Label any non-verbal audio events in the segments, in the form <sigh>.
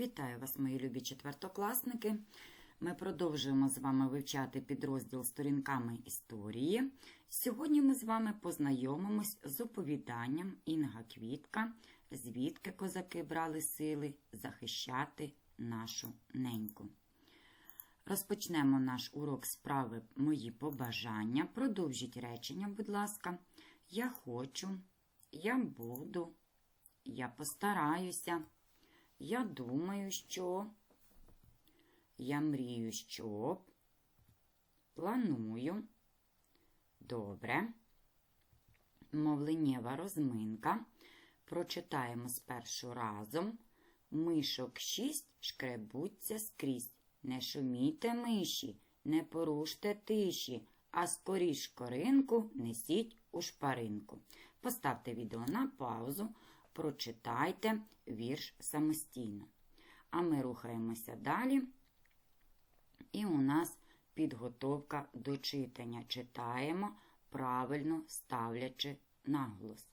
Вітаю вас, мої любі четвертокласники. Ми продовжуємо з вами вивчати підрозділ сторінками історії. Сьогодні ми з вами познайомимось з оповіданням Інга Квітка, звідки козаки брали сили захищати нашу неньку. Розпочнемо наш урок справи Мої побажання. Продовжіть речення, будь ласка. Я хочу, я буду, я постараюся. Я думаю, що. Я мрію, щоб. Планую. Добре. Мовленнєва розминка. Прочитаємо спершу разом. Мишок шість шкребуться скрізь. Не шумійте миші, не поруште тиші, а скоріш коринку несіть у шпаринку. Поставте відео на паузу, прочитайте вірш самостійно. А ми рухаємося далі. І у нас підготовка до читання. Читаємо, правильно ставлячи наголос.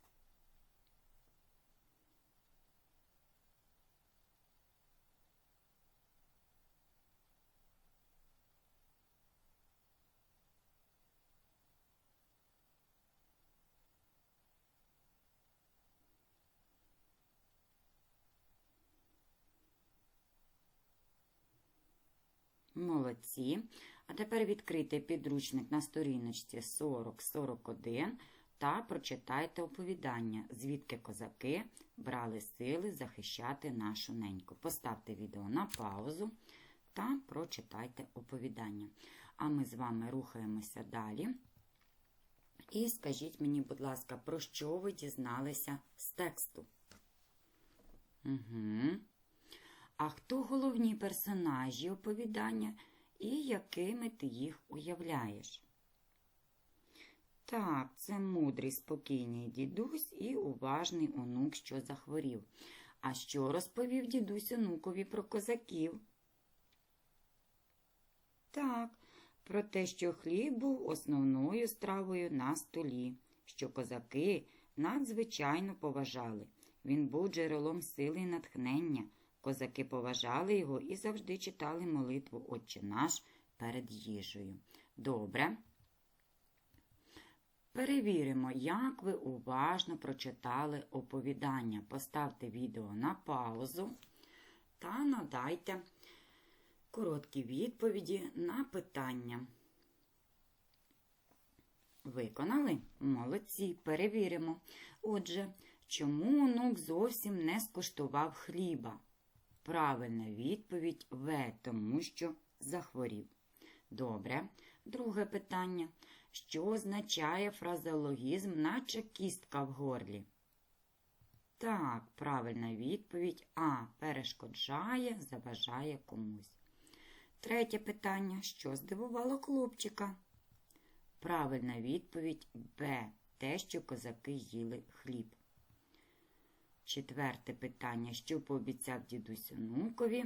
Молодці. А тепер відкрийте підручник на сторіночці 40-41 та прочитайте оповідання, звідки козаки брали сили захищати нашу неньку. Поставте відео на паузу та прочитайте оповідання. А ми з вами рухаємося далі. І скажіть мені, будь ласка, про що ви дізналися з тексту? Угу. А хто головні персонажі оповідання і якими ти їх уявляєш? Так, це мудрий, спокійний дідусь і уважний онук, що захворів. А що розповів дідусь онукові про козаків? Так, про те, що хліб був основною стравою на столі, що козаки надзвичайно поважали. Він був джерелом сили і натхнення. Козаки поважали його і завжди читали молитву Отче наш перед їжею. Добре. Перевіримо, як ви уважно прочитали оповідання. Поставте відео на паузу та надайте короткі відповіді на питання. Виконали? Молодці, перевіримо. Отже, чому онук зовсім не скуштував хліба? Правильна відповідь В, тому що захворів. Добре. Друге питання. Що означає фразеологізм, наче кістка в горлі? Так, правильна відповідь А. Перешкоджає, заважає комусь. Третє питання. Що здивувало хлопчика? Правильна відповідь Б. Те, що козаки їли хліб. Четверте питання. Що пообіцяв дідусь онукові?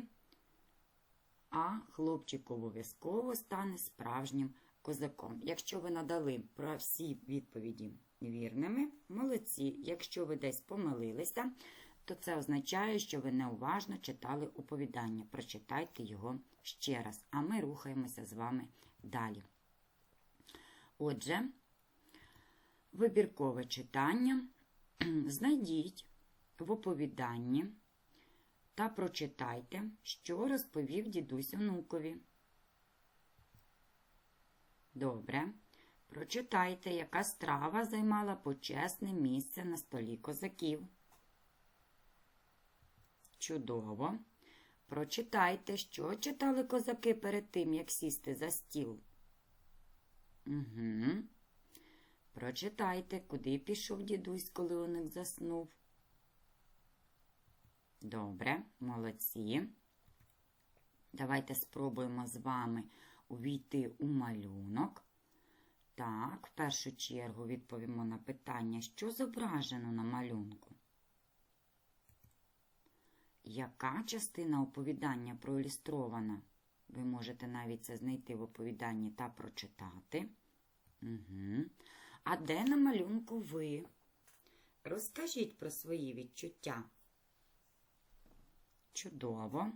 А хлопчик обов'язково стане справжнім козаком. Якщо ви надали про всі відповіді вірними, молодці. Якщо ви десь помилилися, то це означає, що ви неуважно читали оповідання. Прочитайте його ще раз, а ми рухаємося з вами далі. Отже, вибіркове читання. <clears throat> Знайдіть в оповіданні та прочитайте, що розповів дідусь онукові. Добре. Прочитайте, яка страва займала почесне місце на столі козаків. Чудово. Прочитайте, що читали козаки перед тим, як сісти за стіл. Угу. Прочитайте, куди пішов дідусь, коли оник заснув. Добре, молодці. Давайте спробуємо з вами увійти у малюнок. Так, в першу чергу відповімо на питання, що зображено на малюнку. Яка частина оповідання проілюстрована? Ви можете навіть це знайти в оповіданні та прочитати. Угу. А де на малюнку ви? Розкажіть про свої відчуття. Чудово.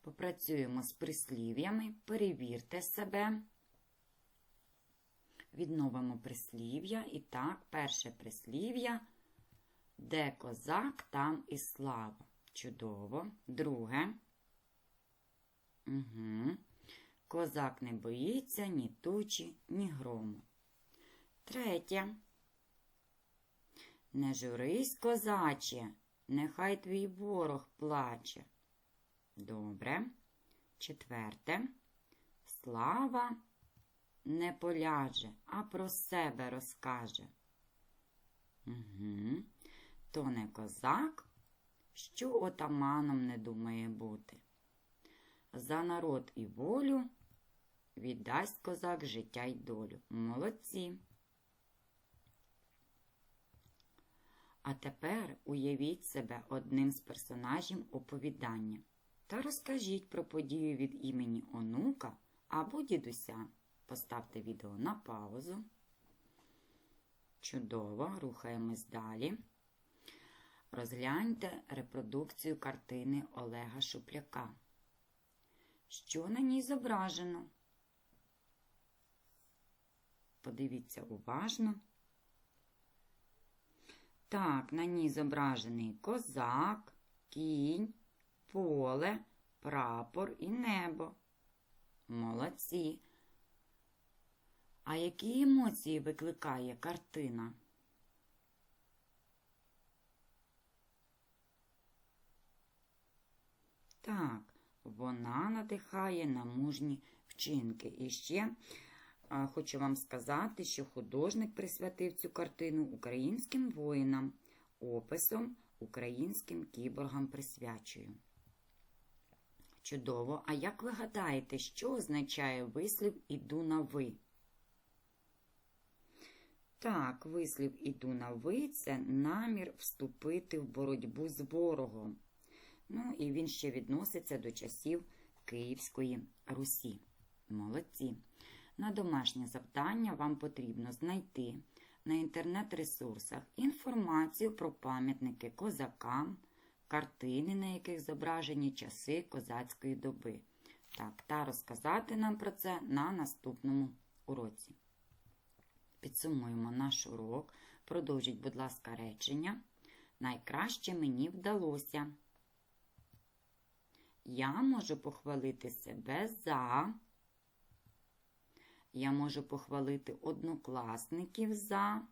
Попрацюємо з прислів'ями, перевірте себе. Відновимо прислів'я. І так, перше прислів'я. Де козак, там і слава. Чудово. Друге. Угу. Козак не боїться ні тучі, ні грому. Третє. Не журись, козаче, нехай твій ворог плаче. Добре. Четверте. Слава не поляже, а про себе розкаже. Угу. То не козак, що отаманом не думає бути. За народ і волю віддасть козак життя й долю. Молодці. А тепер уявіть себе одним з персонажів оповідання та розкажіть про подію від імені онука або дідуся. Поставте відео на паузу. Чудово, рухаємось далі. Розгляньте репродукцію картини Олега Шупляка. Що на ній зображено? Подивіться уважно. Так, на ній зображений козак, кінь, поле, прапор і небо. Молодці. А які емоції викликає картина? Так, вона надихає на мужні вчинки. І ще хочу вам сказати, що художник присвятив цю картину українським воїнам, описом українським кіборгам присвячую. Чудово! А як ви гадаєте, що означає вислів іду на ви? Так, вислів іду на ви це намір вступити в боротьбу з ворогом. Ну, і він ще відноситься до часів Київської Русі. Молодці. На домашнє завдання вам потрібно знайти на інтернет-ресурсах інформацію про пам'ятники козакам, картини, на яких зображені часи козацької доби. Так, та розказати нам про це на наступному уроці. Підсумуємо наш урок. Продовжіть, будь ласка, речення. Найкраще мені вдалося. Я можу похвалити себе за. Я можу похвалити однокласників за.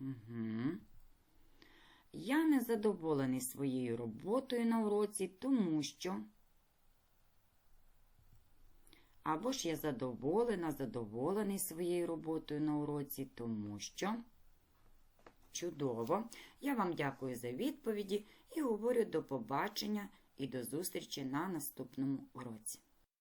Угу. Я не задоволений своєю роботою на уроці, тому що. Або ж я задоволена, задоволений своєю роботою на уроці, тому що. Чудово! Я вам дякую за відповіді і говорю до побачення і до зустрічі на наступному уроці.